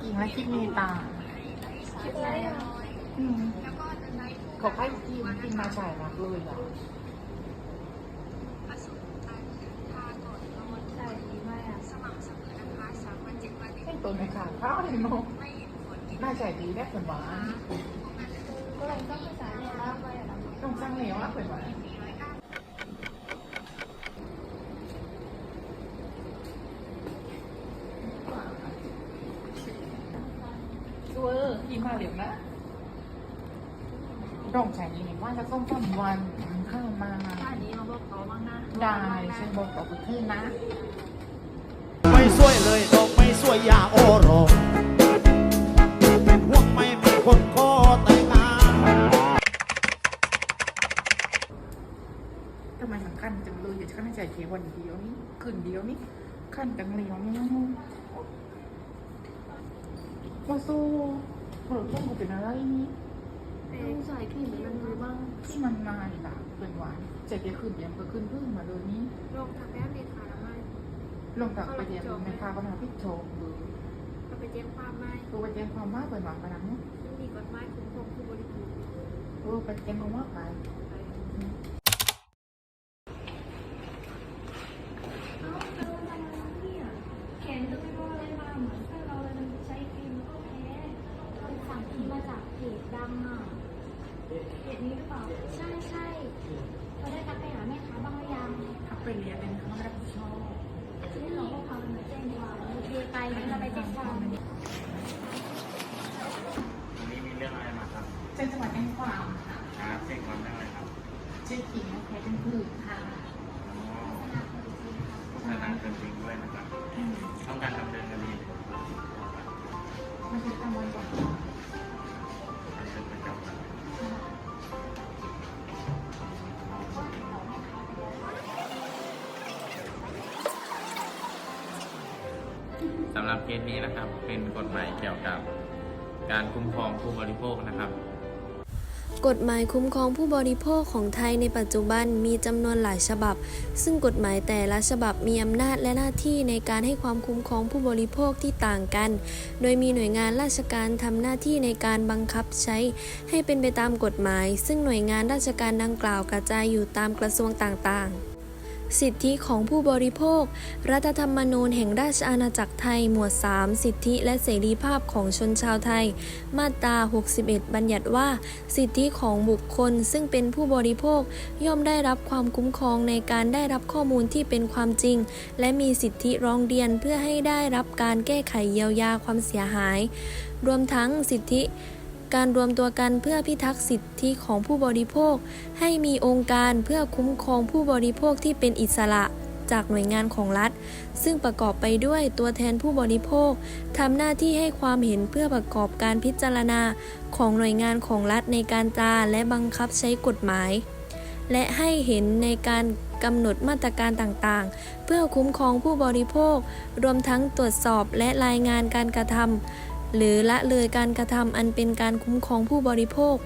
และคิดเมตตาคิดอะไรอะอืมเขาให้กินกินมาฉายรักเลยอะใช่ดีมากอะให้ตัวในขาข้าวเลยเนาะน่าใจดีได้ผลหวานก็เลยต้องภาษาเนี่ยแล้วไปอะเราต้องสร้างเหลวอะผลหวาน ชัวร์กินมาเหลวนะดองใจนี่ว่าจะต้องทำวันข้าวมาอันนี้เราบอกเขาบ้างนะได้ฉันบอกต่อไปขึ้นนะ ไม่สวยเลยดอกไม่สวยอย่าโอโรเป็นห่วงไม่เป็นคนขอแต่งงานทำไมสำคัญจังเลยอย่าขั้นใจเคียวันเดียวนี่คืนเดียวนี่ขั้นจังเลียวนี่มาสู้ เปิดแก้มกูเป็นอะไรนี่เอ๊ะใส่ขี้เหมือนมันมือบ้างที่มันมาอีกอะเป็นหวานเจเคียคืนเดียวก็ขึ้นพึ่งมาเลยนี่โรคทางแก้มเด็ดขาดไม่ลงจากไปเดียวในคาก็มาพิชโชมดูก็ไปแจ้งความไม่ตัวไปแจ้งความมากเปิดหวานไปนังนี้ซึ่งมีกฎหมายคุ้มครองผู้บริโภคเออไปแจ้งความมากไป เอ้าเราทำอะไรเนี่ยแขนก็ไม่รู้อะไรมาเหมือนถ้าเราเลยใช้ครีมก็แพ้เราสั่งครีมมาจากเพจดังอะเพ จนี้หรือเปล่า ใช่ใช่เราได้ทักไปหาแม่ค้าบ้างหรือยังถ้าไปเรียนเป็นเขาไม่รับผิดชอบนี่เราก็พามันมาแจ้งความโอเคไปงั้นเราไปแจ้งความวันนี้มีเรื่องอะไรมาครับเจ้าจังหวัดแจ้งความค่ะครับแจ้งความเรื่องอะไรครับชื่อกิ่งและแพ้เป็นผืนค่ะอ๋อโฆษณาเกินจริงด้วยนะครับต้องการำหรับเคสนี้นะครับ เป็นกฎหมายเกี่ยวกับการคุ้มครองผู้บริโภคนะครับกฎหมายคุ้มครองผู้บริโภคของไทยในปัจจุบันมีจำนวนหลายฉบับ ซึ่งกฎหมายแต่ละฉบับมีอำนาจและหน้าที่ในการให้ความคุ้มครองผู้บริโภคที่ต่างกัน โดยมีหน่วยงานราชการทำหน้าที่ในการบังคับใช้ ให้เป็นไปตามกฎหมาย ซึ่งหน่วยงานราชการดังกล่าวกระจายอยู่ตามกระทรวงต่างๆ สิทธิของผู้บริโภค รัฐธรรมนูญแห่งราชอาณาจักรไทยหมวด 3 สิทธิและเสรีภาพของชนชาวไทย มาตรา 61 บัญญัติว่า สิทธิของบุคคลซึ่งเป็นผู้บริโภค ย่อมได้รับความคุ้มครองในการได้รับข้อมูลที่เป็นความจริง และมีสิทธิร้องเรียนเพื่อให้ได้รับการแก้ไขเยียวยาความเสียหาย รวมทั้งสิทธิ การรวมตัวกันเพื่อพิทักษ์สิทธิของผู้บริโภค ให้มีองค์การเพื่อคุ้มครองผู้บริโภคที่เป็นอิสระจากหน่วยงานของรัฐ ซึ่งประกอบไปด้วยตัวแทนผู้บริโภคทำหน้าที่ให้ความเห็นเพื่อประกอบการพิจารณาของหน่วยงานของรัฐในการตราและบังคับใช้กฎหมาย และให้เห็นในการกำหนดมาตรการต่างๆ เพื่อคุ้มครองผู้บริโภค รวมทั้งตรวจสอบและรายงานการกระทำ หรือละเลยการกระทำอันเป็นการคุ้มครองผู้บริโภค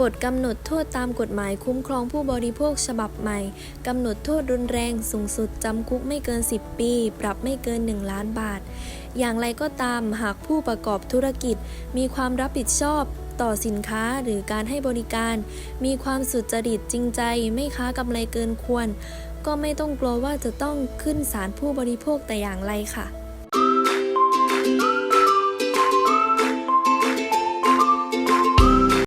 บทกำหนดโทษตามกฎหมายคุ้มครองผู้บริโภคฉบับใหม่กำหนดโทษรุนแรงสูงสุดจำคุกไม่เกิน 10 ปี ปรับไม่เกิน 1 ล้านบาท อย่างไรก็ตามหากผู้ประกอบธุรกิจมีความรับผิดชอบต่อสินค้าหรือการให้บริการ มีความสุจริตจริงใจ ไม่ค้ากำไรเกินควร ก็ไม่ต้องกลัวว่าจะต้องขึ้นศาลผู้บริโภคแต่อย่างไรค่ะ